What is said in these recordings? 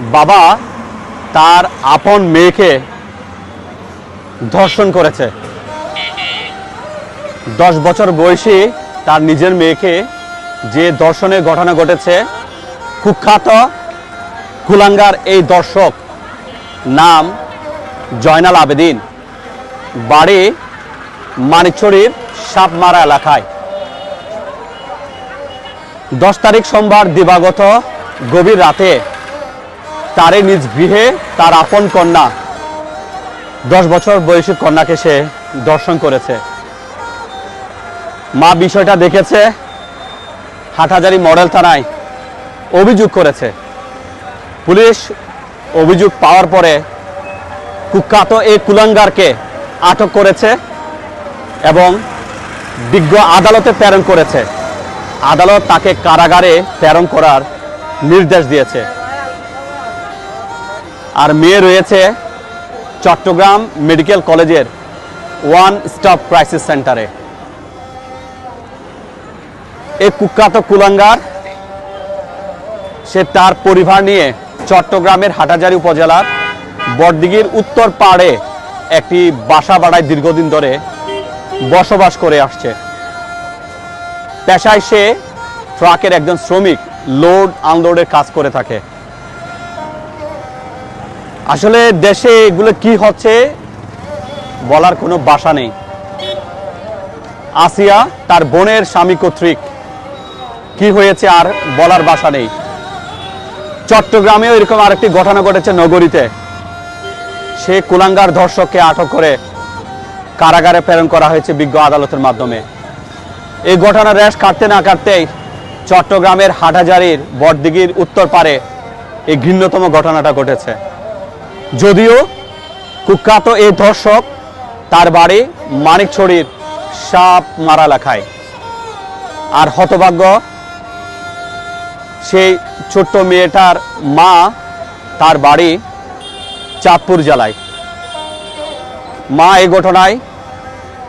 বাবা তার আপন মেয়েকে ধর্ষণ করেছে। দশ বছর বয়সী তার নিজের মেয়েকে যে ধর্ষণের ঘটনা ঘটেছে, কুখ্যাত কুলাঙ্গার এই দর্শক নাম জয়নাল আবেদিন। বাড়ি মানিকছড়ির সাপমারা এলাকায়। দশ তারিখ সোমবার দিবাগত গভীর রাতে তারই নিজ গৃহে তার আপন কন্যা। দশ বছর বয়সী কন্যাকে সে দর্শন করেছে। মা বিষয়টা দেখেছে, হাটহাজারি মডেল থানায় অভিযোগ করেছে। পুলিশ অভিযোগ পাওয়ার পরে কুখ্যাত এই কুলাঙ্গারকে আটক করেছে এবং বিজ্ঞ আদালতে প্রেরণ করেছে। আদালত তাকে কারাগারে প্রেরণ করার নির্দেশ দিয়েছে। আর মেয়ে রয়েছে চট্টগ্রাম মেডিকেল কলেজের ওয়ান স্টপ ক্রাইসিস সেন্টারে। এই কুখ্যাত কুলাঙ্গার, সে তার পরিবার নিয়ে চট্টগ্রামের হাটাজারি উপজেলার বড়দিঘির উত্তর পাড়ে একটি বাসা বাড়ায় দীর্ঘদিন ধরে বসবাস করে আসছে। পেশায় সে ট্রাকের একজন শ্রমিক, লোড আনলোডের কাজ করে থাকে। আসলে দেশে এগুলো কি হচ্ছে বলার কোনো বাসা নেই। আসিয়া তার বোনের স্বামী কর্তৃক কি হয়েছে আর বলার বাসা নেই। চট্টগ্রামেও এরকম আরেকটি ঘটনা ঘটেছে নগরীতে। সে কুলাঙ্গার ধর্ষককে আটক করে কারাগারে প্রেরণ করা হয়েছে বিজ্ঞ আদালতের মাধ্যমে। এই ঘটনার রেশ কাটতে না কাটতেই চট্টগ্রামের হাটহাজারির বটদিঘির উত্তর পারে এই ঘৃণ্যতম ঘটনাটা ঘটেছে। যদিও কুখ্যাত এই ধর্ষক তার বাড়ি মানিকছড়ির সাপ মারা লেখায়। আর হতভাগ্য, সেই ছোট্ট মেয়েটার মা তার বাড়ি চাঁদপুর জেলায়। মা এই ঘটনায়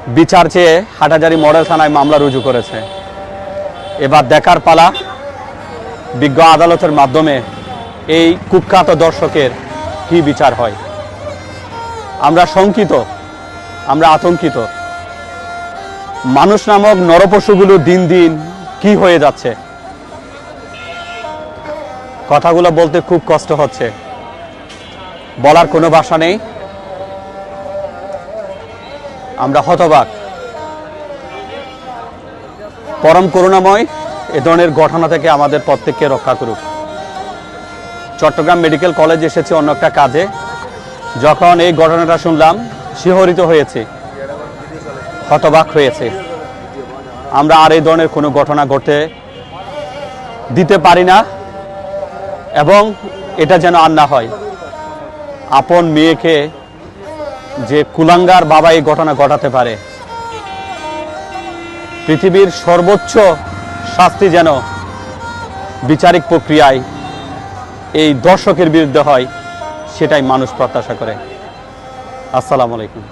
বিচার চেয়ে হাটাজারি মডেল থানায় মামলা রুজু করেছে। এবার দেখার পালা বিজ্ঞ আদালতের মাধ্যমে এই কুখ্যাত দর্শকের কি বিচার হয়? আমরা শঙ্কিত, আমরা আতঙ্কিত। মানুষ নামক নরপশুগুলো দিন দিন কি হয়ে যাচ্ছে? কথাগুলো বলতে খুব কষ্ট হচ্ছে। বলার কোনো ভাষা নেই। আমরা হতবাক। পরম করুণাময় এ ধরনের ঘটনা থেকে আমাদের প্রত্যেককে রক্ষা করুক। চট্টগ্রাম মেডিকেল কলেজ এসেছে অন্য একটা কাজে। যখন এই ঘটনাটা শুনলাম, শিহরিত হয়েছে, হতবাক হয়েছে। আমরা আর এই ধরনের কোনো ঘটনা ঘটতে দিতে পারি না এবং এটা যেন আর না হয়। আপন মেয়েকে যে কুলাঙ্গার বাবা এই ঘটনা ঘটাতে পারে, পৃথিবীর সর্বোচ্চ শাস্তি যেন বিচারিক প্রক্রিয়ায় এই দর্শকের বিরুদ্ধে হয় সেটাই মানুষ প্রত্যাশা করে। আসসালামু আলাইকুম।